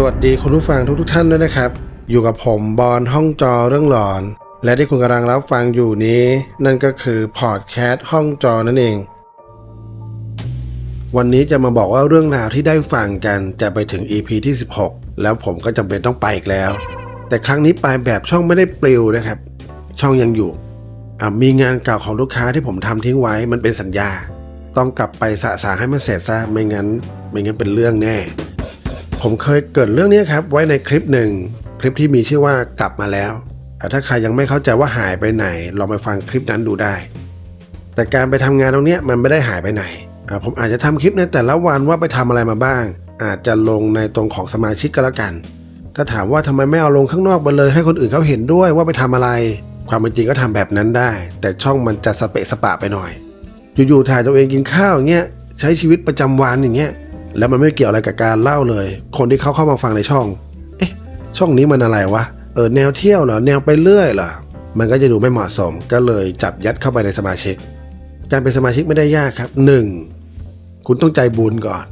สวัสดีคุณผู้ฟังทุกทท่านด้วยนะครับ อยู่กับผมบอลห้องจอเรื่องหลอน และที่คุณกำลังรับฟังอยู่นี้ นั่นก็คือพอดแคสต์ห้องจอนั่นเอง วันนี้จะมาบอกว่าเรื่องราวที่ได้ฟังกันจะไปถึง EP ที่ 16 แล้วผมก็จำเป็นต้องไปอีกแล้ว แต่ครั้งนี้ไปแบบช่องไม่ได้ปลิวนะครับ ช่องยังอยู่มีงานเก่าของลูกค้าที่ผมทำทิ้งไว้มันเป็นสัญญา ต้องกลับไปสะสางให้มันเสร็จซะไม่งั้น ไม่งั้นเป็นเรื่องแน่ ผมเคยเกิดเรื่องนี้ครับไว้ในคลิปหนึ่ง คลิปที่มีชื่อว่ากลับมาแล้วอ่ถ้าใครยังไม่เข้าใจว่าหายไปไหนลองไปฟังคลิปนั้นดูได้ แต่การไปทำงานตรงนี้มันไม่ได้หายไปไหนผมอาจจะทำคลิปในแต่ละวันว่าไปทำอะไรมาบ้าง อาจจะลงในตรงของสมาชิกก็แล้วกัน ถ้าถามว่าทำไมไม่เอาลงข้างนอกไปเลยให้คนอื่นเขาเห็นด้วยว่าไปทำอะไร ความเป็นจริงก็ทำแบบนั้นได้ แต่ช่องมันจะสเปะสปะไปหน่อย อยู่ๆถ่ายตัวเองกินข้าวอย่างเงี้ยใช้ชีวิตประจำวันอย่างเงี้ย แล้วมันไม่เกี่ยวอะไรกับการเล่าเลย คนที่เขาเข้ามาฟังในช่อง เอ๊ะ ช่องนี้มันอะไรวะ เออ แนวเที่ยวเหรอ แนวไปเรื่อยเหรอ มันก็จะดูไม่เหมาะสม ก็เลยจับยัดเข้าไปในสมาชิก การเป็นสมาชิกไม่ได้ยากครับ 1. คุณต้องใจบุญก่อน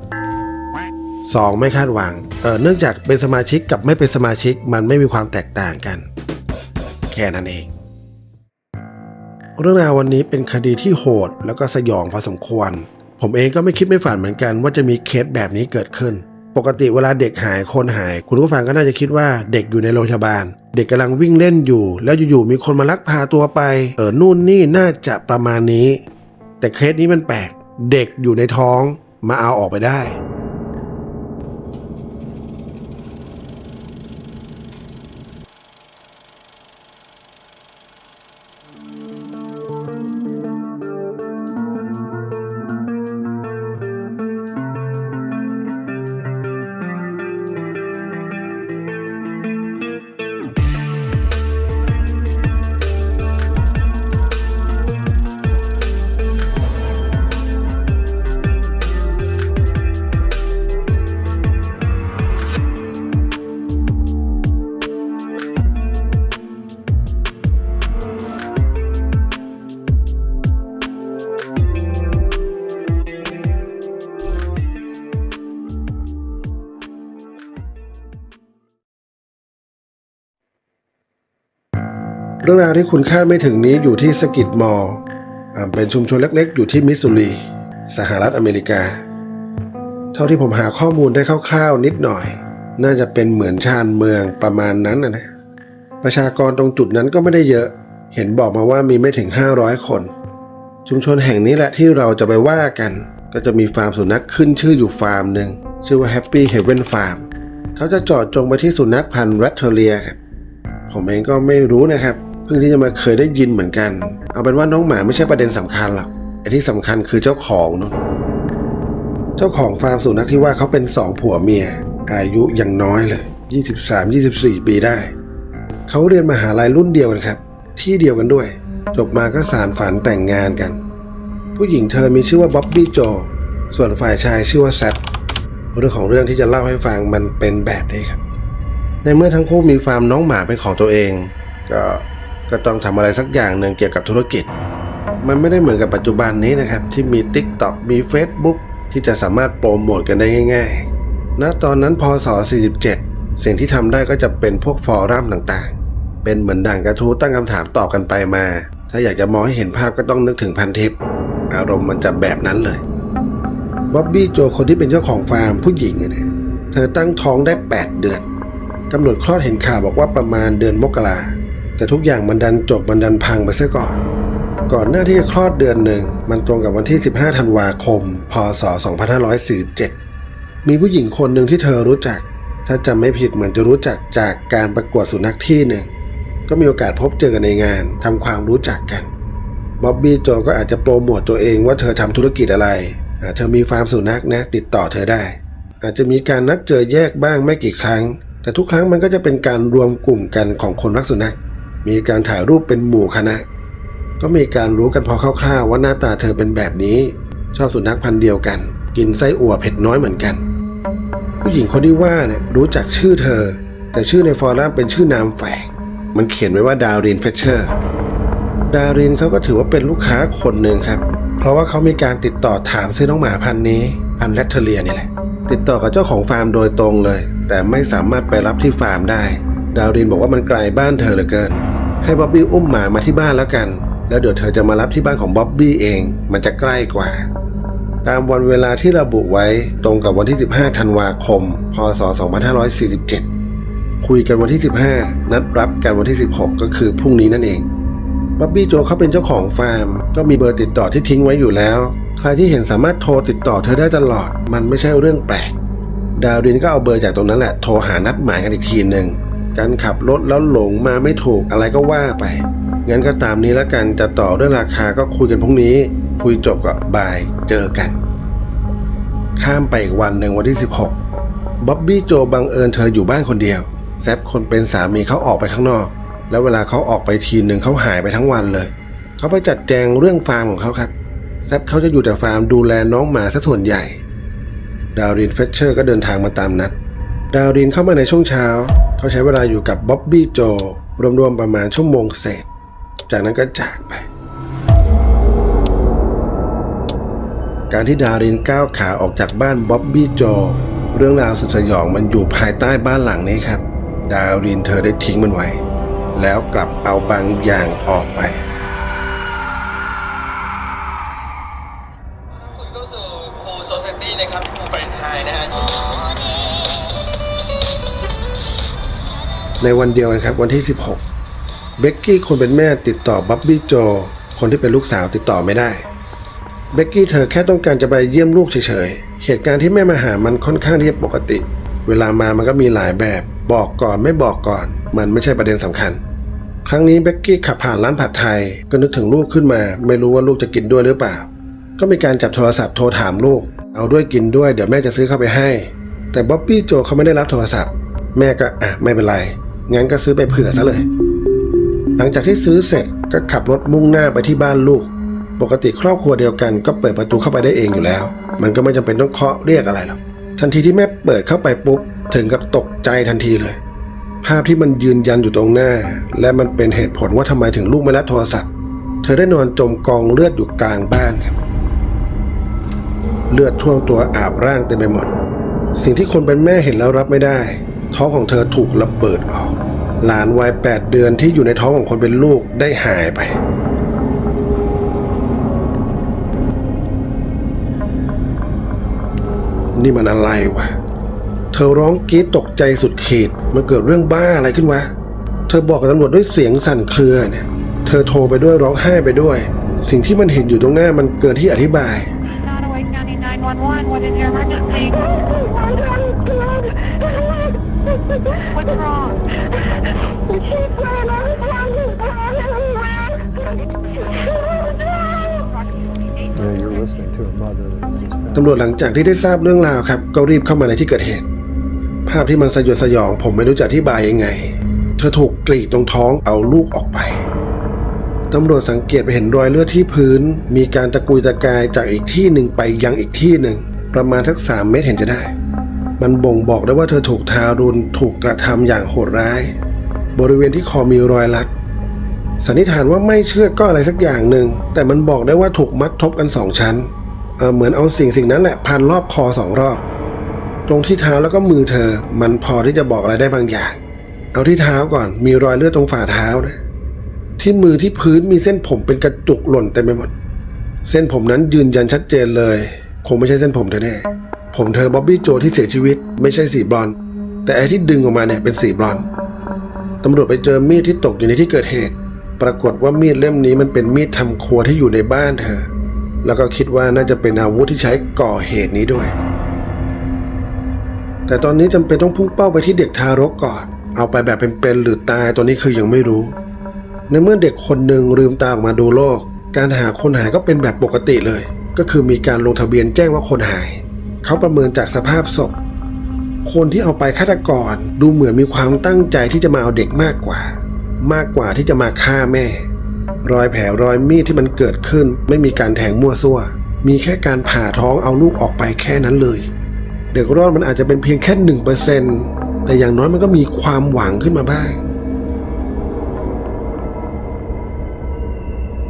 2. ไม่คาดหวัง เออเนื่องจากเป็นสมาชิกกับไม่เป็นสมาชิกมันไม่มีความแตกต่างกัน แค่นั้นเอง เรื่องราววันนี้เป็นคดีที่โหดแล้วก็สยองพอสมควร ผมเองก็ไม่คิดไม่ฝันเหมือนกัน ว่าจะมีเคสแบบนี้เกิดขึ้น ปกติเวลาเด็กหายคนหาย คุณผู้ฟังก็น่าจะคิดว่าเด็กอยู่ในโรงพยาบาล เด็กกำลังวิ่งเล่นอยู่ แล้วอยู่ๆมีคนมาลักพาตัวไป เออนู่นนี่น่าจะประมาณนี้ แต่เคสนี้มันแปลก เด็กอยู่ในท้องมาเอาออกไปได้ เรื่องราวที่คุณคาดไม่ถึงนี้อยู่ที่สกิดมอลเป็นชุมชนเล็กๆ อยู่ที่มิสซูรี สหรัฐอเมริกา เท่าที่ผมหาข้อมูลได้คร่าวๆ นิดหน่อย น่าจะเป็นเหมือนชานเมืองประมาณนั้นนะนะประชากรตรงจุดนั้นก็ไม่ได้เยอะ เห็นบอกมาว่ามีไม่ถึง 500 คน ชุมชนแห่งนี้แหละที่เราจะไปว่ากัน ก็จะมีฟาร์มสุนัขขึ้นชื่ออยู่ฟาร์มหนึ่งชื่อว่า Happy Haven Farm เขาจะจอดจงไปที่สุนัขพันธุ์แรตเทเลียครับผมเองก็ไม่รู้นะครับ เพิ่งที่จะมาเคยได้ยินเหมือนกัน เอาเป็นว่าน้องหมาไม่ใช่ประเด็นสำคัญหรอกไอ้ที่สำคัญคือเจ้าของเนอะเจ้าของฟาร์มสุนัขที่ว่าเขาเป็นสองผัวเมีย อายุยังน้อยเลย 23-24 ปีได้ เขาเรียนมหาลัยรุ่นเดียวกันครับ ที่เดียวกันด้วย จบมาก็สารฝันแต่งงานกัน ผู้หญิงเธอมีชื่อว่าบ๊อบบี้โจ ส่วนฝ่ายชายชื่อว่าแซปเรื่องของเรื่องที่จะเล่าให้ฟังมันเป็นแบบนี้ครับ ในเมื่อทั้งคู่มีฟาร์มน้องหมาเป็นของตัวเอง ก็ ก็ต้องทำอะไรสักอย่างหนึ่งเกี่ยวกับธุรกิจ มันไม่ได้เหมือนกับปัจจุบันนี้นะครับ ที่มี TikTok มี Facebook ที่จะสามารถโปรโมทกันได้ง่ายๆณตอนนั้นพศ 47 สิ่งที่ทำได้ก็จะเป็นพวกฟอรัมต่างๆ เป็นเหมือนด่างกระทู้ตั้งคำถามตอบกันไปมา ถ้าอยากจะมองให้เห็นภาพก็ต้องนึกถึงพันทิปอารมณ์มันจะแบบนั้นเลยบ๊อบบี้โจคนที่เป็นเจ้าของฟาร์มผู้หญิงเนี่ยเธอตั้งท้องได้ 8 เดือนกำหนดคลอดเห็นข่าวบอกว่าประมาณเดือนมกรา แต่ทุกอย่างมันดันจบมันดันพังไปซะก่อน ก่อนหน้าที่จะคลอดเดือนหนึ่ง มันตรงกับวันที่ 15 ธันวาคม พศ 2547 มีผู้หญิงคนหนึ่งที่เธอรู้จัก ถ้าจำไม่ผิดเหมือนจะรู้จักจากการประกวดสุนัขที่หนึ่ง ก็มีโอกาสพบเจอกันในงานทำความรู้จักกันบ๊อบบี้โจก็อาจจะโปรโมตตัวเองว่าเธอทำธุรกิจอะไรอ่าเธอมีฟาร์มสุนัขนะ ติดต่อเธอได้ อาจจะมีการนัดเจอแยกบ้างไม่กี่ครั้ง แต่ทุกครั้งมันก็จะเป็นการรวมกลุ่มกันของคนรักสุนัข มีการถ่ายรูปเป็นหมู่คณะ ก็มีการรู้กันพอคร่าวๆว่าหน้าตาเธอเป็นแบบนี้ ชอบสุนัขพันธุ์เดียวกัน กินไส้อั่วเผ็ดน้อยเหมือนกัน ผู้หญิงคนที่ว่าเนี่ยรู้จักชื่อเธอ แต่ชื่อในฟอรัมเป็นชื่อนามแฝงมันเขียนไว้ว่าดาวรินเฟเชอร์ ดารินเขาก็ถือว่าเป็นลูกค้าคนหนึ่งครับ เพราะว่าเขามีการติดต่อถามซื้อน้องหมาพันนี้ พันแรตเทเลียนี่แหละ ติดต่อกับเจ้าของฟาร์มโดยตรงเลย แต่ไม่สามารถไปรับที่ฟาร์มได้ ดาวรินบอกว่ามันไกลบ้านเธอเหลือเกิน ให้บ๊อบบี้อุ้มหมามาที่บ้านแล้วกัน แล้วเดี๋ยวเธอจะมารับที่บ้านของบ๊อบบี้เอง มันจะใกล้กว่า ตามวันเวลาที่ระบุไว้ตรงกับวันที่ 15 ธันวาคม พศ 2547 คุยกันวันที่ 15 นัดรับกันวันที่ 16 ก็คือพรุ่งนี้นั่นเองบ๊อบบี้โจเขาเป็นเจ้าของฟาร์ม ก็มีเบอร์ติดต่อที่ทิ้งไว้อยู่แล้ว ใครที่เห็นสามารถโทรติดต่อเธอได้ตลอด มันไม่ใช่เรื่องแปลก ดาวดินก็เอาเบอร์จากตรงนั้นแหละโทรหานัดหมายกันอีกทีหนึ่ง การขับรถแล้วหลงมาไม่ถูกอะไรก็ว่าไป งั้นก็ตามนี้แล้วกันจะต่อเรื่องราคาก็คุยกันพรุ่งนี้ คุยจบก็บายเจอกัน ข้ามไปอีกวันหนึ่งวันที่ 16บ๊อบบี้โจบังเอิญเธออยู่บ้านคนเดียว แซปคนเป็นสามีเขาออกไปข้างนอก แล้วเวลาเขาออกไปทีหนึ่งเขาหายไปทั้งวันเลย เขาไปจัดแจงเรื่องฟาร์มของเขาครับ แซปเขาจะอยู่แต่ฟาร์มดูแลน้องหมาซะส่วนใหญ่ ดาวรินเฟชเชอร์ก็เดินทางมาตามนัด ดาวรินเข้ามาในช่วงเช้า เขาใช้เวลาอยู่กับบ๊อบบี้โจรวมๆประมาณชั่วโมงเศษ จากนั้นก็จากไป การที่ดารินก้าวขาออกจากบ้านบ๊อบบี้โจเรื่องราวสุดสยองมันอยู่ภายใต้บ้านหลังนี้ครับ ดารินเธอได้ทิ้งมันไว้ แล้วกลับเอาบางอย่างออกไปคุณเข้าสู่ครูโซเซตี้นะครับครูเฟรนไฮนะฮะ ในวันเดียวกันครับวันที่ 16 เบกกี้คนเป็นแม่ติดต่อบ๊อบบี้โจคนที่เป็นลูกสาวติดต่อไม่ได้ เบกกี้เธอแค่ต้องการจะไปเยี่ยมลูกเฉยๆ เหตุการณ์ที่แม่มาหามันค่อนข้างที่จะปกติ เวลามามันก็มีหลายแบบ บอกก่อนไม่บอกก่อน มันไม่ใช่ประเด็นสำคัญ ครั้งนี้เบกกี้ขับผ่านร้านผัดไทย ก็นึกถึงลูกขึ้นมา ไม่รู้ว่าลูกจะกินด้วยหรือเปล่า ก็มีการจับโทรศัพท์โทรถามลูก เอาด้วยกินด้วยเดี๋ยวแม่จะซื้อเข้าไปให้ แต่บ๊อบบี้โจเขาไม่ได้รับโทรศัพท์ แม่ก็อะไม่เป็นไร งั้นก็ซื้อไปเผื่อซะเลย หลังจากที่ซื้อเสร็จก็ขับรถมุ่งหน้าไปที่บ้านลูก ปกติครอบครัวเดียวกันก็เปิดประตูเข้าไปได้เองอยู่แล้ว มันก็ไม่จำเป็นต้องเคาะเรียกอะไรหรอกทันทีที่แม่เปิดเข้าไปปุ๊บ ถึงกับตกใจทันทีเลย ภาพที่มันยืนยันอยู่ตรงหน้า และมันเป็นเหตุผลว่าทำไมถึงลูกไม่รับโทรศัพท์ เธอได้นอนจมกองเลือดอยู่กลางบ้านครับ เลือดท่วมตัวอาบร่างเต็มไปหมด สิ่งที่คนเป็นแม่เห็นแล้วรับไม่ได้ ท้องของเธอถูกระเบิดออก หลานวัยแปดเดือนที่อยู่ในท้องของคนเป็นลูกได้หายไป นี่มันอะไรวะ เธอร้องกรีดตกใจสุดขีด มันเกิดเรื่องบ้าอะไรขึ้นวะ เธอบอกกับตำรวจด้วยเสียงสั่นเครือเนี่ย เธอโทรไปด้วยร้องไห้ไปด้วย สิ่งที่มันเห็นอยู่ตรงหน้ามันเกินที่อธิบาย Nottaway County 911, what is your emergency? What's wrong? Yeah, you're listening to a mother that's just found ตำรวจหลังจากที่ได้ทราบเรื่องราวครับ ก็รีบเข้ามาในที่เกิดเหตุ ภาพที่มันสยดสยอง ผมไม่รู้จะอธิบายยังไง เธอถูกกรีดตรงท้องเอาลูกออกไป ตำรวจสังเกตไปเห็นรอยเลือดที่พื้น มีการตะกุยตะกายจากอีกที่หนึ่งไปยังอีกที่หนึ่ง ประมาณสักสามเมตรเห็นจะได้ มันบ่งบอกได้ว่าเธอถูกทารุณถูกกระทำอย่างโหดร้าย บริเวณที่คอมีรอยรัดสันนิษฐานว่าไม่เชื่อก็อะไรสักอย่างหนึ่ง แต่มันบอกได้ว่าถูกมัดทบกันสองชั้นเเหมือนเอาสิ่งสิ่งนั้นแหละพันรอบคอสองรอบ ตรงที่เท้าแล้วก็มือเธอ มันพอที่จะบอกอะไรได้บางอย่าง เอาที่เท้าก่อนมีรอยเลือดตรงฝ่าเท้านะ ที่มือที่พื้นมีเส้นผมเป็นกระจุกหล่นเต็มไปหมด เส้นผมนั้นยืนยันชัดเจนเลย คงไม่ใช่เส้นผมเธอแน่ ผมเธอบ๊อบบี้โจที่เสียชีวิตไม่ใช่สีบลอน แต่ไอ้ที่ดึงออกมาเนี่ยเป็นสีบลอนตำรวจไปเจอมีดที่ตกอยู่ในที่เกิดเหตุ ปรากฏว่ามีดเล่มนี้มันเป็นมีดทำครัวที่อยู่ในบ้านเธอ แล้วก็คิดว่าน่าจะเป็นอาวุธที่ใช้ก่อเหตุนี้ด้วย แต่ตอนนี้จำเป็นต้องพุ่งเป้าไปที่เด็กทารกก่อน เอาไปแบบเป็นๆหรือตายตัวนี้คือยังไม่รู้ ในเมื่อเด็กคนหนึ่งลืมตาออกมาดูโลก การหาคนหายก็เป็นแบบปกติเลย ก็คือมีการลงทะเบียนแจ้งว่าคนหาย เขาประเมินจากสภาพศพ คนที่เอาไปฆาตกรดูเหมือนมีความตั้งใจที่จะมาเอาเด็กมากกว่า มากกว่าที่จะมาฆ่าแม่ รอยแผลรอยมีดที่มันเกิดขึ้น ไม่มีการแทงมั่วซั่ว มีแค่การผ่าท้องเอาลูกออกไปแค่นั้นเลย เด็กรอดมันอาจจะเป็นเพียงแค่หนึ่งเปอร์เซ็นแต่อย่างน้อยมันก็มีความหวังขึ้นมาบ้าง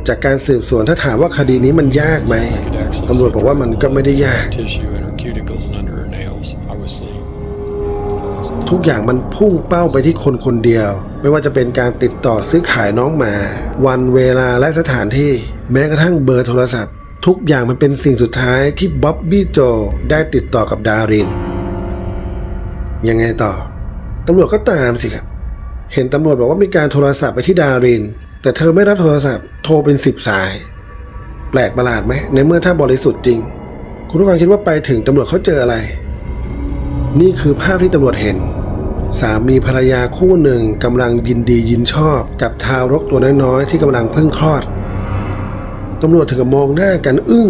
จากการสืบสวนถ้าถามว่าคดีนี้มันยากไหมตำรวจบอกว่ามันก็ไม่ได้ยาก ทุกอย่างมันพุ่งเป้าไปที่คนคนเดียว ไม่ว่าจะเป็นการติดต่อซื้อขายน้องหมา วันเวลาและสถานที่ แม้กระทั่งเบอร์โทรศัพท์ ทุกอย่างมันเป็นสิ่งสุดท้ายที่บ๊อบบี้โจได้ติดต่อกับดาริน ยังไงต่อตำรวจก็ตามสิครับ เห็นตำรวจบอกว่ามีการโทรศัพท์ไปที่ดาริน แต่เธอไม่รับโทรศัพท์โทรเป็นสิบสาย แปลกประหลาดไหมในเมื่อถ้าบริสุทธิ์จริง คุณผู้ฟังคิดว่าไปถึงตำรวจเขาเจออะไร นี่คือภาพที่ตำรวจเห็น สามีภรรยาคู่หนึ่งกำลังยินดียินชอบกับทารกตัวน้อยๆที่กำลังเพิ่งคลอดตำรวจถึงกับมองหน้ากันอึ้ง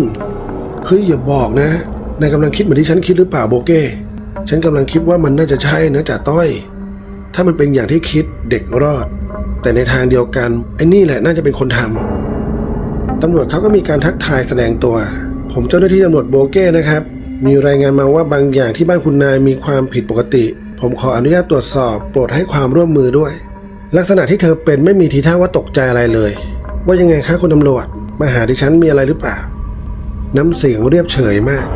เฮ้ยอย่าบอกนะนายกำลังคิดเหมือนที่ฉันคิดหรือเปล่าโบเก้ ฉันกำลังคิดว่ามันน่าจะใช่นะจ่าต้อย ถ้ามันเป็นอย่างที่คิดเด็กรอด แต่ในทางเดียวกันไอ้นี่แหละน่าจะเป็นคนทำตำรวจเขาก็มีการทักทายแสดงตัว ผมเจ้าหน้าที่ตำรวจโบเก้นะครับ มีรายงานมาว่าบางอย่างที่บ้านคุณนายมีความผิดปกติ ผมขออนุญาตตรวจสอบโปรดให้ความร่วมมือด้วย ลักษณะที่เธอเป็นไม่มีทีท่าว่าตกใจอะไรเลย ว่ายังไงคะคุณตำรวจมาหาดิฉันมีอะไรหรือเปล่า น้ำเสียงเรียบเฉยมาก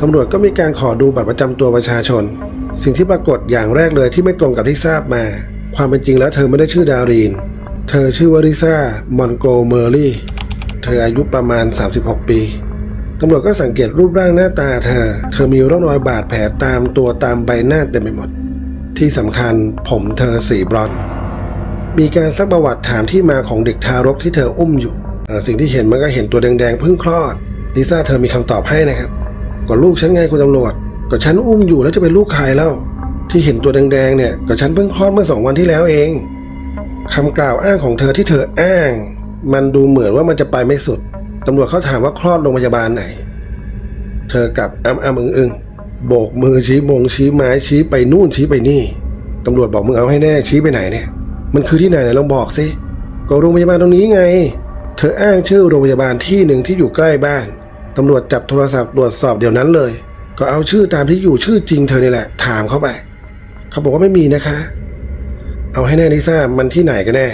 ตำรวจก็มีการขอดูบัตรประจำตัวประชาชน สิ่งที่ปรากฏอย่างแรกเลยที่ไม่ตรงกับที่ทราบมา ความเป็นจริงแล้วเธอไม่ได้ชื่อดารีน เธอชื่อวาริซ่ามอนโกเมอรี่ เธออายุประมาณ 36 ปี ตำรวจก็สังเกตรูปร่างหน้าตาเธอ เธอมีร่องรอยบาดแผลตามตัวตามใบหน้าเต็มไปหมด ที่สำคัญผมเธอสีบรอน มีการซักประวัติถามที่มาของเด็กทารกที่เธออุ้มอยู่ สิ่งที่เห็นมันก็เห็นตัวแดงๆเพิ่งคลอด ลิซ่าเธอมีคำตอบให้นะครับก็ลูกฉันไงคุณตำรวจ ก็ฉันอุ้มอยู่แล้วจะเป็นลูกใครแล้ว ที่เห็นตัวแดงๆเนี่ยก็ฉันเพิ่งคลอดเมื่อสองวันที่แล้วเองคำกล่าวอ้างของเธอที่เธออ้าง มันดูเหมือนว่ามันจะไปไม่สุด ตำรวจเขาถามว่าคลอดโรงพยาบาลไหน เธอกลับอ้ำอ้ำอึงอึงโบกมือชี้มงชี้ไม้ชี้ไปนู่นชี้ไปนี่ตำรวจบอกมึงเอาให้แน่ชี้ไปไหนเนี่ย มันคือที่ไหนไหนลองบอกสิก็โรงพยาบาลตรงนี้ไง เธออ้างชื่อโรงพยาบาลที่หนึ่งที่อยู่ใกล้บ้านตำรวจจับโทรศัพท์ตรวจสอบเดี๋ยวนั้นเลย ก็เอาชื่อตามที่อยู่ชื่อจริงเธอนี่แหละ ถามเข้าไปเขาบอกว่าไม่มีนะคะ เอาให้แน่ลิซ่ามันที่ไหนกันแน่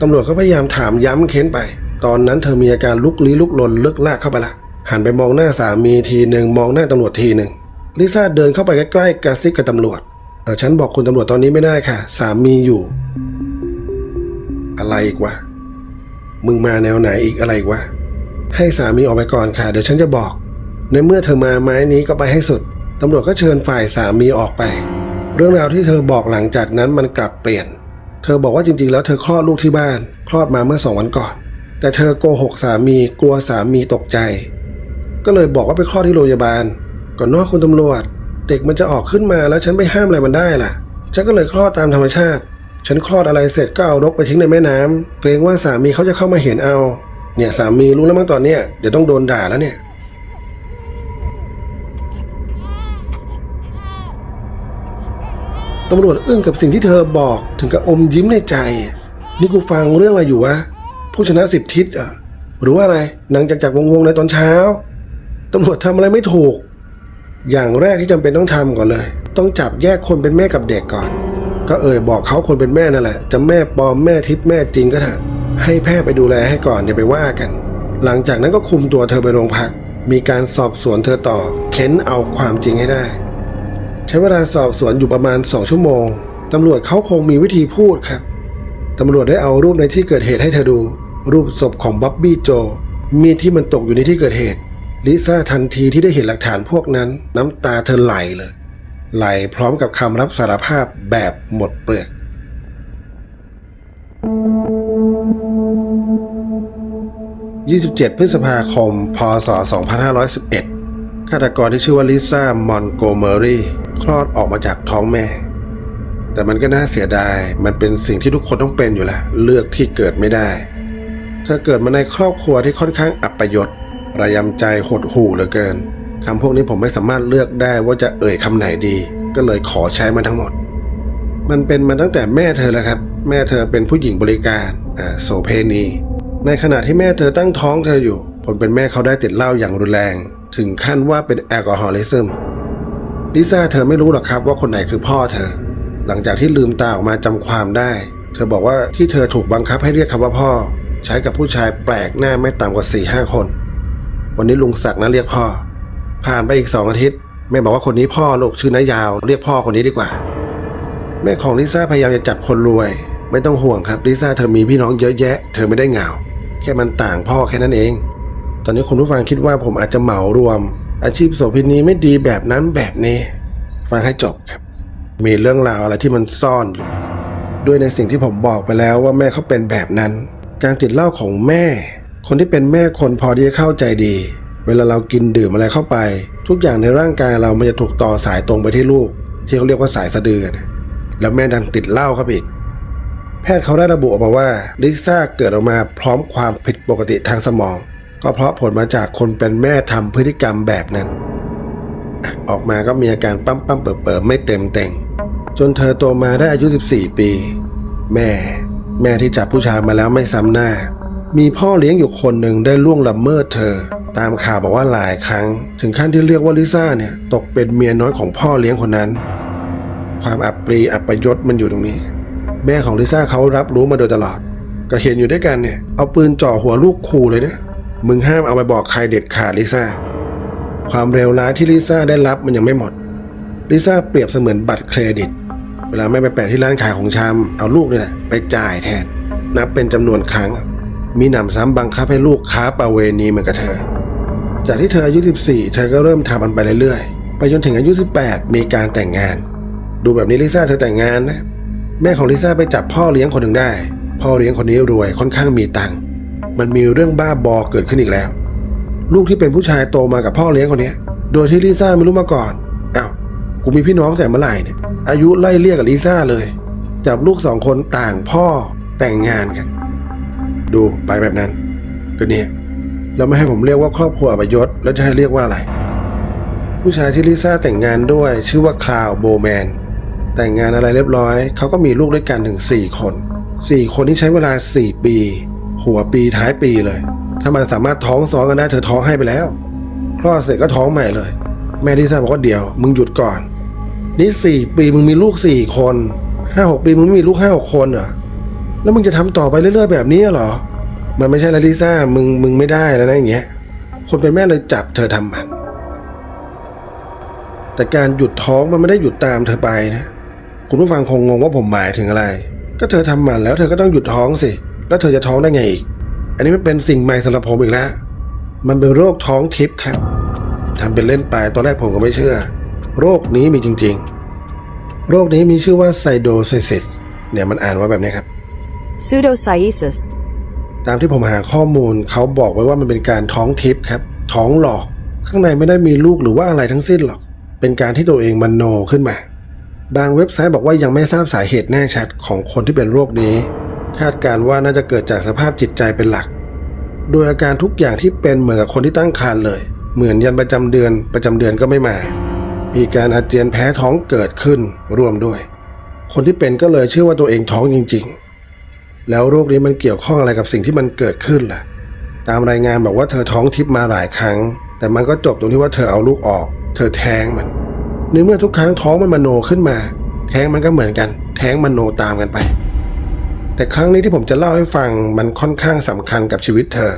ตำรวจก็พยายามถามย้ำเค้นไป ตอนนั้นเธอมีอาการลุกลี้ลุกลนเลิกลากเข้าไปละหันไปมองหน้าสามีทีหนึ่งมองหน้าตำรวจทีหนึ่งลิซ่าเดินเข้าไปใกล้ๆกระซิบกับตำรวจเออฉันบอกคุณตำรวจตอนนี้ไม่ได้ค่ะ สามีอยู่ อะไรอีกวะมึงมาแนวไหนอีกอะไรอีกวะให้สามีออกไปก่อนค่ะ เดี๋ยวฉันจะบอก ในเมื่อเธอมาไม้นี้ก็ไปให้สุดตำรวจก็เชิญฝ่ายสามีออกไป เรื่องราวที่เธอบอกหลังจากนั้นมันกลับเปลี่ยน เธอบอกว่าจริงๆ แล้วเธอคลอดลูกที่บ้าน คลอดมาเมื่อสองวันก่อน แต่เธอโกหกสามีกลัวสามีตกใจ ก็เลยบอกว่าไปคลอดที่โรงพยาบาล ก่อนนอกคุณตำรวจ เด็กมันจะออกขึ้นมาแล้วฉันไปห้ามอะไรมันได้ล่ะ ฉันก็เลยคลอดตามธรรมชาติ ฉันคลอดอะไรเสร็จก็เอารกไปทิ้งในแม่น้ำเกรงว่าสามีเขาจะเข้ามาเห็นเอา เนี่ยสามีรู้แล้วมั้งตอนเนี้ยเดี๋ยวต้องโดนด่าแล้วเนี่ยตำรวจอึ้งกับสิ่งที่เธอบอกถึงกับอมยิ้มในใจ นี่กูฟังเรื่องอะไรอยู่วะ ผู้ชนะสิบทิศอะ หรือว่าอะไรหนังจากจากวงวงในตอนเช้าตำรวจทำอะไรไม่ถูก อย่างแรกที่จำเป็นต้องทำก่อนเลย ต้องจับแยกคนเป็นแม่กับเด็กก่อน ก็เอ่ยบอกเขาคนเป็นแม่นั่นแหละ จะแม่ปลอมแม่ทิพย์แม่จริงก็เถอะให้แพทย์ไปดูแลให้ก่อนอย่าไปว่ากัน หลังจากนั้นก็คุมตัวเธอไปโรงพัก มีการสอบสวนเธอต่อ เค้นเอาความจริงให้ได้ ใช้เวลาสอบสวนอยู่ประมาณ2ชั่วโมงตำรวจเขาคงมีวิธีพูดครับตำรวจได้เอารูปในที่เกิดเหตุให้เธอดู รูปศพของบ๊อบบี้โจ มีดที่มันตกอยู่ในที่เกิดเหตุ ลิซ่าทันทีที่ได้เห็นหลักฐานพวกนั้น น้ำตาเธอไหลเลย ไหลพร้อมกับคำรับสารภาพแบบหมดเปลือก 27 พฤษภาคม พศ 2511 ฆาตกรที่ชื่อว่าลิซ่ามอนโกเมอรี่คลอดออกมาจากท้องแม่ แต่มันก็น่าเสียดาย มันเป็นสิ่งที่ทุกคนต้องเป็นอยู่แล้ว เลือกที่เกิดไม่ได้ เธอเกิดมาในครอบครัวที่ค่อนข้างอับประยศระยำใจหดหู่เหลือเกินคำพวกนี้ผมไม่สามารถเลือกได้ว่าจะเอ่ยคำไหนดี ก็เลยขอใช้มันทั้งหมด มันเป็นมาตั้งแต่แม่เธอแล้วครับ แม่เธอเป็นผู้หญิงบริการอ่าโสเพณี ในขณะที่แม่เธอตั้งท้องเธออยู่ ผลเป็นแม่เขาได้ติดเหล้าอย่างรุนแรง ถึงขั้นว่าเป็นแอลกอฮอลิซึมลิซ่าเธอไม่รู้หรอกครับว่าคนไหนคือพ่อเธอ หลังจากที่ลืมตาออกมาจำความได้ เธอบอกว่าที่เธอถูกบังคับให้เรียกคำว่าพ่อ ใช้กับผู้ชายแปลกหน้าไม่ต่ำกว่า4ี่ห้าคน วันนี้ลุงศักดิ์นะเรียกพ่อ ผ่านไปอีกสองอาทิตย์ แม่บอกว่าคนนี้พ่อลูกชื่อนายาว เรียกพ่อคนนี้ดีกว่า แม่ของลิซ่าพยายามจะจับคนรวย ไม่ต้องห่วงครับลิซ่าเธอมีพี่น้องเยอะแยะ เธอไม่ได้เหงาแค่มันต่างพ่อแค่นั้นเอง ตอนนี้คุณผู้ฟังคิดว่าผมอาจจะเหมารวม อาชีพโสเภณีไม่ดีแบบนั้นแบบนี้ ฟังให้จบครับ มีเรื่องราวอะไรที่มันซ่อนอยู่ด้วยในสิ่งที่ผมบอกไปแล้วว่าแม่เขาเป็นแบบนั้น การติดเหล้าของแม่ คนที่เป็นแม่คนพอที่จะเข้าใจดี เวลาเรากินดื่มอะไรเข้าไป ทุกอย่างในร่างกายเรามันจะถูกต่อสายตรงไปที่ลูก ที่เขาเรียกว่าสายสะดือนะแล้วแม่ดันติดเหล้าครับอีก แพทย์เขาได้ระบุออกมาว่าลิซ่าเกิดออกมาพร้อมความผิดปกติทางสมอง ก็เพราะผลมาจากคนเป็นแม่ทำพฤติกรรมแบบนั้น ออกมาก็มีอาการปั้มปั้มเปิดเปิดไม่เต็มเต็งจนเธอโตมาได้อายุ 14 ปี แม่ แม่ที่จับผู้ชายมาแล้วไม่ซ้ำหน้า มีพ่อเลี้ยงอยู่คนหนึ่งได้ล่วงละเมิดเธอ ตามข่าวบอกว่าหลายครั้ง ถึงขั้นที่เรียกว่าลิซ่าเนี่ยตกเป็นเมียน้อยของพ่อเลี้ยงคนนั้น ความอับปรีอับประยศมันอยู่ตรงนี้ แม่ของลิซ่าเขารับรู้มาโดยตลอด ก็เห็นอยู่ด้วยกันเนี่ยเอาปืนจ่อหัวลูกขู่เลยนะมึงห้ามเอาไปบอกใครเด็ดขาดลิซ่าความเร็วร้ายที่ลิซ่าได้รับมันยังไม่หมดลิซ่าเปรียบเสมือนบัตรเครดิต เวลาแม่ไปแปะที่ร้านขายของชำเอาลูกนี่แหละไปจ่ายแทน นับเป็นจำนวนครั้ง มีหนำซ้ำบังคับให้ลูกค้าประเวณีเหมือนกับเธอ จากที่เธออายุ 14 เธอก็เริ่มทำมันไปเรื่อยๆ ไปจนถึงอายุ 18 มีการแต่งงาน ดูแบบนี้ลิซ่าเธอแต่งงานนะ แม่ของลิซ่าไปจับพ่อเลี้ยงคนหนึ่งได้ พ่อเลี้ยงคนนี้รวยค่อนข้างมีตังค์ มันมีเรื่องบ้าบอเกิดขึ้นอีกแล้ว ลูกที่เป็นผู้ชายโตมากับพ่อเลี้ยงคนนี้ โดยที่ลิซ่าไม่รู้มาก่อนอ้าว กูมีพี่น้องแต่เมื่อไหร่เนี่ย อายุไล่เลี่ยกับลิซ่าเลย จับลูกสองคนต่างพ่อแต่งงานกัน ดูไปแบบนั้นก็เนี่ยแล้วไม่ให้ผมเรียกว่าครอบครัวอัยศแล้วจะให้เรียกว่าอะไร ผู้ชายที่ลิซ่าแต่งงานด้วยชื่อว่าคลาวโบแมน แต่งงานอะไรเรียบร้อย เขาก็มีลูกด้วยกันถึง 4 คน 4 คนที่ใช้เวลา 4 ปี หัวปีท้ายปีเลย ถ้ามันสามารถท้องซ้อนกันได้เธอท้องให้ไปแล้ว คลอดเสร็จก็ท้องใหม่เลย แม่ลิซ่าบอกว่าเดี๋ยว มึงหยุดก่อน นี่สี่ปีมึงมีลูกสี่คนห้าหกปีมึงไม่มีลูกห้าหกคนเหรอแล้วมึงจะทำต่อไปเรื่อยๆแบบนี้เหรอ มันไม่ใช่แล้วลิซ่ามึงมึงไม่ได้แล้วนะอย่างเงี้ย คนเป็นแม่เลยจับเธอทำมัน แต่การหยุดท้องมันไม่ได้หยุดตามเธอไปนะ คุณผู้ฟังคงงงว่าผมหมายถึงอะไร ก็เธอทำหมันแล้วเธอก็ต้องหยุดท้องสิ แล้วเธอจะท้องได้ไงอีก อันนี้มันเป็นสิ่งใหม่สำหรับผมอีกแล้ว มันเป็นโรคท้องทิพย์ครับทำเป็นเล่นไปตอนแรกผมก็ไม่เชื่อ โรคนี้มีจริง ๆ โรคนี้มีชื่อว่าไซโดไซซิสเนี่ยมันอ่านว่าแบบนี้ครับ pseudocyesis, ตามที่ผมหาข้อมูลเขาบอกไว้ว่ามันเป็นการท้องทิพย์ครับ ท้องหลอก ข้างในไม่ได้มีลูกหรือว่าอะไรทั้งสิ้นหรอก เป็นการที่ตัวเองมโนขึ้นมา บางเว็บไซต์บอกว่ายังไม่ทราบสาเหตุแน่ชัดของคนที่เป็นโรคนี้ คาดการณ์ว่าน่าจะเกิดจากสภาพจิตใจเป็นหลัก โดยอาการทุกอย่างที่เป็นเหมือนกับคนที่ตั้งครรภ์เลย เหมือนยันประจำเดือนประจำเดือนก็ไม่มา มีการอาเจียนแพ้ท้องเกิดขึ้นร่วมด้วย คนที่เป็นก็เลยเชื่อว่าตัวเองท้องจริง ๆ แล้วโรคนี้มันเกี่ยวข้องอะไรกับสิ่งที่มันเกิดขึ้นล่ะ ตามรายงานบอกว่าเธอท้องทิพย์มาหลายครั้ง แต่มันก็จบตรงที่ว่าเธอเอาลูกออก เธอแท้งมันในเมื่อทุกครั้งท้องมันมโนขึ้นมา แท้งมันก็เหมือนกัน แท้งมโนตามกันไป แต่ครั้งนี้ที่ผมจะเล่าให้ฟังมันค่อนข้างสำคัญกับชีวิตเธอ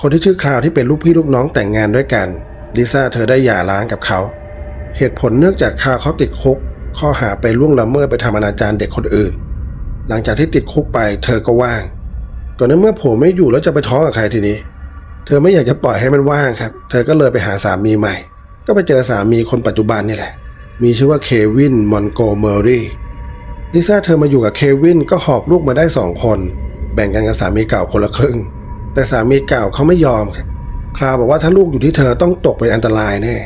คนที่ชื่อคลาวที่เป็นลูกพี่ลูกน้องแต่งงานด้วยกันลิซ่าเธอได้หย่าร้างกับเขา เหตุผลเนื่องจากคาเขาติดคุก ข้อหาไปล่วงละเมิดไปทำอนาจารเด็กคนอื่น หลังจากที่ติดคุกไป เธอก็ว่างก่อนนั้นเมื่อผมไม่อยู่แล้วจะไปท้องกับใครทีนี้ เธอไม่อยากจะปล่อยให้มันว่างครับ เธอก็เลยไปหาสามีใหม่ ก็ไปเจอสามีคนปัจจุบันนี่แหละ มีชื่อว่าเควินมอนโกเมอรี่ลิซ่าเธอมาอยู่กับเควินก็หอบลูกมาได้สองคน แบ่งกันกับสามีเก่าคนละครึ่ง แต่สามีเก่าเขาไม่ยอมครับคลาบอกว่าถ้าลูกอยู่ที่เธอต้องตกเป็นอันตรายแน่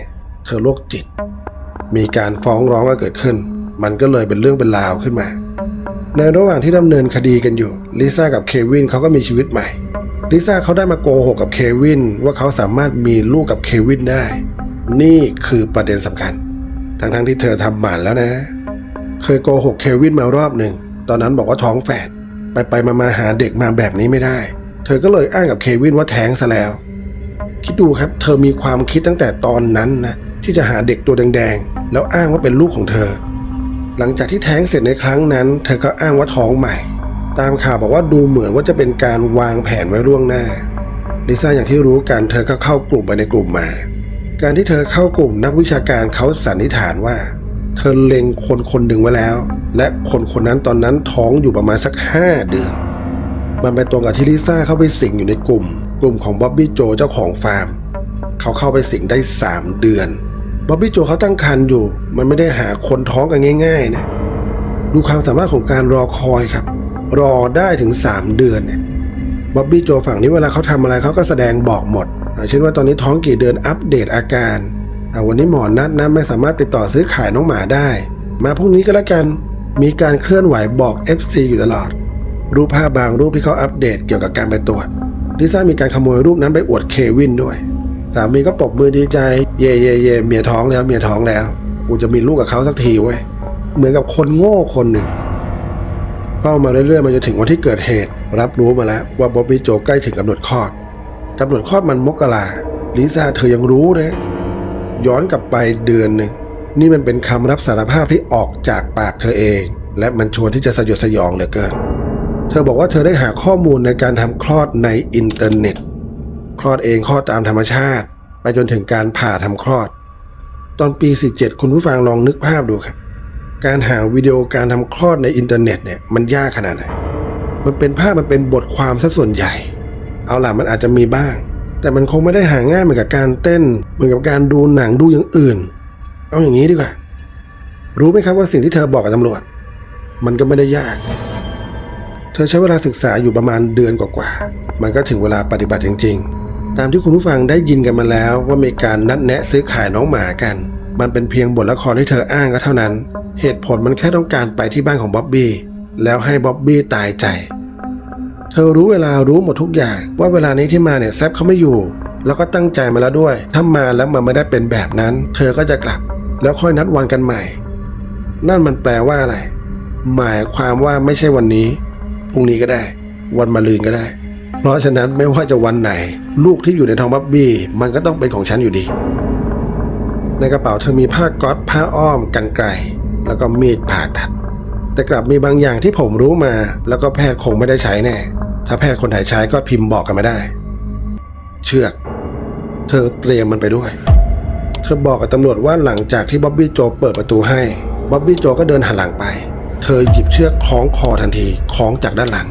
เธอโรคจิต มีการฟ้องร้องกันเกิดขึ้น มันก็เลยเป็นเรื่องเป็นราวขึ้นมา ในระหว่างที่ดำเนินคดีกันอยู่ลิซ่ากับเควินเขาก็มีชีวิตใหม่ลิซ่าเขาได้มาโกหกกับเควินว่าเขาสามารถมีลูกกับเควินได้ นี่คือประเด็นสำคัญ ทั้งๆที่เธอทำหมันแล้วนะ เคยโกหกเควินมารอบหนึ่งตอนนั้นบอกว่าท้องแฝดไปไปมามาหาเด็กมาแบบนี้ไม่ได้ เธอก็เลยอ้างกับเควินว่าแท้งซะแล้ว คิดดูครับ เธอมีความคิดตั้งแต่ตอนนั้นนะที่จะหาเด็กตัวแดง แล้วอ้างว่าเป็นลูกของเธอ หลังจากที่แท้งเสร็จในครั้งนั้น เธอก็อ้างว่าท้องใหม่ ตามข่าวบอกว่าดูเหมือนว่าจะเป็นการวางแผนไว้ล่วงหน้าลิซ่าอย่างที่รู้กันเธอก็เข้ากลุ่มไปในกลุ่มมา การที่เธอเข้ากลุ่มนักวิชาการเขาสันนิษฐานว่า เธอเล็งคนคนหนึ่งไว้แล้ว และคนคนนั้นตอนนั้นท้องอยู่ประมาณสักห้าเดือน มันไปตรงกับที่ลิซ่าเข้าไปสิงอยู่ในกลุ่ม กลุ่มของบ๊อบบี้โจเจ้าของฟาร์ม เขาเข้าไปสิงได้ 3 เดือน บ๊อบบี้โจเขาตั้งครรภ์อยู่ มันไม่ได้หาคนท้องกันง่าย ๆ นะ ดูความสามารถของการรอคอยครับ รอได้ถึง 3 เดือนเนี่ยบ๊อบบี้โจฝั่งนี้เวลาเขาทำอะไรเขาก็แสดงบอกหมดเช่นว่าตอนนี้ท้องกี่เดือนอัปเดตอาการอ่วันนี้หมอนัดนะไม่สามารถติดต่อซื้อขายน้องหมาได้ มาพรุ่งนี้ก็แล้วกันมีการเคลื่อนไหวบอก FC อยู่ตลอด รูปภาพบางรูปที่เขาอัปเดตเกี่ยวกับการไปตรวจลิซ่ามีการขโมยรูปนั้นไปอวดเควินด้วย สามีก็ปรบมือดีใจ เย่เย่เย่เมียท้องแล้วเมียท้องแล้ว กูจะมีลูกกับเขาสักทีเว้ย เหมือนกับคนโง่คนหนึ่งเฝ้ามาเรื่อยๆมันจะถึงวันที่เกิดเหตุ รับรู้มาแล้วว่าบ๊อบบี้โจใกล้ถึงกำหนดคลอดกำหนดคลอดมันมกราลิซ่าเธอยังรู้นะย้อนกลับไปเดือนหนึ่งนี่มันเป็นคำรับสารภาพที่ออกจากปากเธอเอง และมันชวนที่จะสยดสยองเหลือเกิน เธอบอกว่าเธอได้หาข้อมูลในการทำคลอดในอินเทอร์เน็ต คลอดเองคลอดตามธรรมชาติ ไปจนถึงการผ่าทำคลอด ตอนปี47คุณผู้ฟังลองนึกภาพดูครับ การหาวิดีโอการทำคลอดในอินเทอร์เน็ตเนี่ยมันยากขนาดไหน มันเป็นภาพมันเป็นบทความซะส่วนใหญ่ เอาล่ะมันอาจจะมีบ้าง แต่มันคงไม่ได้หาง่ายเหมือนกับการเต้น เหมือนกับการดูหนังดูอย่างอื่น เอาอย่างนี้ดีกว่า รู้ไหมครับว่าสิ่งที่เธอบอกกับตำรวจ มันก็ไม่ได้ยากเธอใช้เวลาศึกษาอยู่ประมาณเดือนกว่าๆ มันก็ถึงเวลาปฏิบัติจริงๆ ตามที่คุณผู้ฟังได้ยินกันมาแล้วว่ามีการนัดแนะซื้อขายน้องหมากัน มันเป็นเพียงบทละครที่เธออ้างก็เท่านั้น เหตุผลมันแค่ต้องการไปที่บ้านของบ๊อบบี้แล้วให้บ๊อบบี้ตายใจ เธอรู้เวลารู้หมดทุกอย่าง ว่าเวลานี้ที่มาเนี่ยแซฟเขาไม่อยู่ แล้วก็ตั้งใจมาแล้วด้วย ถ้ามาแล้วมันไม่ได้เป็นแบบนั้น เธอก็จะกลับ แล้วค่อยนัดวันกันใหม่ นั่นมันแปลว่าอะไร หมายความว่าไม่ใช่วันนี้พรุ่งนี้ก็ได้ วันมะรืนก็ได้ เพราะฉะนั้นไม่ว่าจะวันไหน ลูกที่อยู่ในท้องบับบี้มันก็ต้องเป็นของฉันอยู่ดี ในกระเป๋าเธอมีผ้าก๊อตผ้าอ้อมกันไกลแล้วก็มีดผ่าตัด แต่กลับมีบางอย่างที่ผมรู้มา แล้วก็แพทย์คงไม่ได้ใช้แน่ ถ้าแพทย์คนไหนใช้ก็พิมพ์บอกกันไมาได้ เชือก เธอเตรียมมันไปด้วย เธอบอกกับตำรวจว่าหลังจากที่บ๊อบบี้โจเปิดประตูให้บ๊อบบี้โจก็เดินหันหลังไป เธอหยิบเชือกคล้องคอทันทีคล้องจากด้านหลัง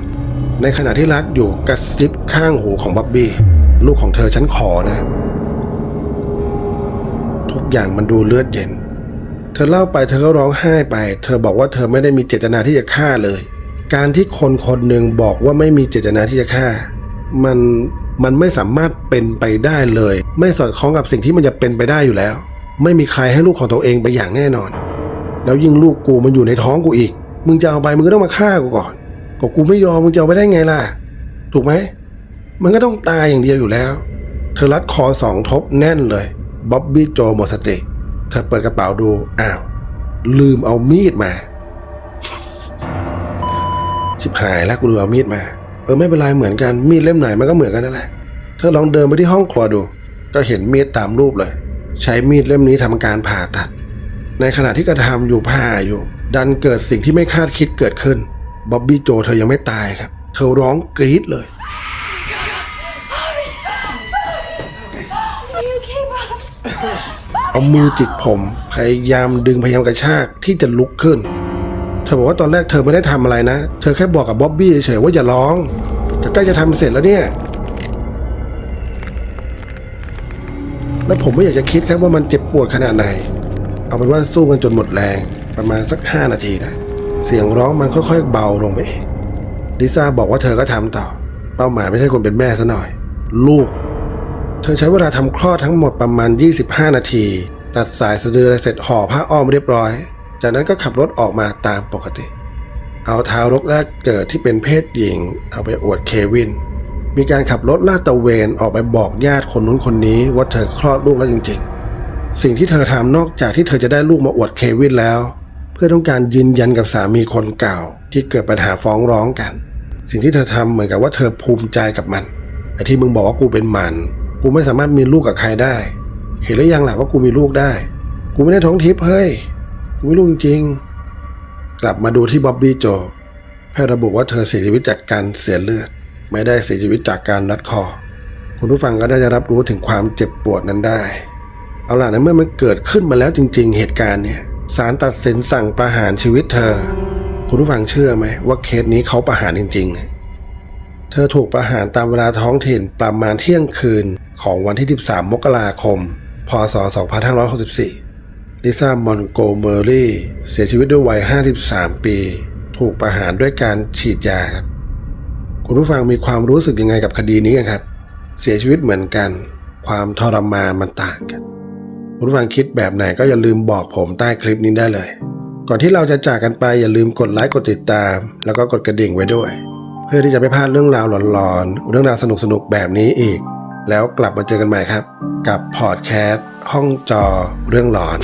ในขณะที่รัดอยู่กระซิบข้างหูของบ๊อบบี้ลูกของเธอฉันขอนะ ทุกอย่างมันดูเลือดเย็น เธอเล่าไปเธอก็ร้องไห้ไป เธอบอกว่าเธอไม่ได้มีเจตนาที่จะฆ่าเลย การที่คนคนหนึ่งบอกว่าไม่มีเจตนาที่จะฆ่า มันมันไม่สามารถเป็นไปได้เลย ไม่สอดคล้องกับสิ่งที่มันจะเป็นไปได้อยู่แล้ว ไม่มีใครให้ลูกของตัวเองไปอย่างแน่นอน แล้วยิ่งลูกกูมันอยู่ในท้องกูอีก มึงจะเอาไปมึงก็ต้องมาฆ่ากูก่อน ก็กูไม่ยอมมึงจะเอาไปได้ไงล่ะ ถูกไหมมันก็ต้องตายอย่างเดียวอยู่แล้ว เธอรัดคอสองทบแน่นเลยบ๊อบบี้โจหมดสติ เธอเปิดกระเป๋าดูอ้าว ลืมเอามีดมาชิบหายแล้วกูลืมเอามีดมา เออไม่เป็นไรเหมือนกันมีดเล่มไหนมันก็เหมือนกันนั่นแหละเธอลองเดินไปที่ห้องครัวดู ก็เห็นมีดตามรูปเลย ใช้มีดเล่มนี้ทำการผ่าตัด ในขณะที่กระทำอยู่ผ่าอยู่ ดันเกิดสิ่งที่ไม่คาดคิดเกิดขึ้น บ๊อบบี้โจเธอยังไม่ตายครับ เธอร้องกรี๊ดเลย เอามือจิกผม พยายามดึงพยายามกระชากที่จะลุกขึ้น เธอบอกว่าตอนแรกเธอไม่ได้ทำอะไรนะ เธอแค่บอกกับบ๊อบบี้เฉยๆว่าอย่าร้องเธอใกล้จะทำเสร็จแล้วเนี่ยแล้วผมไม่อยากจะคิดครับว่ามันเจ็บปวดขนาดไหน เอาเป็นว่าสู้กันจนหมดแรง ประมาณสักห้านาทีนะ เสียงร้องมันค่อยๆ เบาลงไปเองลิซ่าบอกว่าเธอก็ทำต่อ เป้าหมายไม่ใช่คนเป็นแม่ซะหน่อย ลูก เธอใช้เวลาทำคลอดทั้งหมดประมาณ 25 นาที ตัดสายสะดืออะไรเสร็จห่อผ้าอ้อมเรียบร้อย จากนั้นก็ขับรถออกมาตามปกติ เอาทารกแรกเกิดที่เป็นเพศหญิง เอาไปอวดเควิน มีการขับรถลาดตะเวนออกไปบอกญาติคนนู้นคนนี้ว่าเธอคลอดลูกแล้วจริง ๆ สิ่งที่เธอทำนอกจากที่เธอจะได้ลูกมาอวดเควินแล้ว เพื่อต้องการยืนยันกับสามีคนเก่า ที่เกิดปัญหาฟ้องร้องกัน สิ่งที่เธอทำเหมือนกับว่าเธอภูมิใจกับมันไอ้ที่มึงบอกว่ากูเป็นมัน กูไม่สามารถมีลูกกับใครได้ เห็นหรือยังหล่ะว่ากูมีลูกได้ กูไม่ได้ท้องทิพย์เฮ้ยกูไม่รู้จริงกลับมาดูที่บ๊อบบี้โจแพทย์ระบุว่าเธอเสียชีวิตจากการเสียเลือด ไม่ได้เสียชีวิตจากการรัดคอ คุณผู้ฟังก็ได้จะรับรู้ถึงความเจ็บปวดนั้นได้ เอาล่ะในเมื่อมันเกิดขึ้นมาแล้วจริง ๆ เหตุการณ์เนี่ย ศาลตัดสินสั่งประหารชีวิตเธอ คุณผู้ฟังเชื่อไหมว่าเคสนี้เขาประหารจริงๆเนี่ยเธอถูกประหารตามเวลาท้องถิ่นประมาณเที่ยงคืนของวันที่ 13 มกราคม พศ 2564 ลิซ่ามอนโกเมอรี่เสียชีวิตด้วยวัย 53 ปี ถูกประหารด้วยการฉีดยาครับ คุณผู้ฟังมีความรู้สึกยังไงกับคดีนี้กันครับ เสียชีวิตเหมือนกัน ความทรมานมันต่างกัน คุณฟังคิดแบบไหนก็อย่าลืมบอกผมใต้คลิปนี้ได้เลย ก่อนที่เราจะจากกันไปอย่าลืมกดไลค์กดติดตาม แล้วก็กดกระดิ่งไว้ด้วย เพื่อที่จะไม่พลาดเรื่องราวหลอนๆ เรื่องราวสนุกๆแบบนี้อีก แล้วกลับมาเจอกันใหม่ครับ กับพอดแคสต์ห้องจอเรื่องหลอน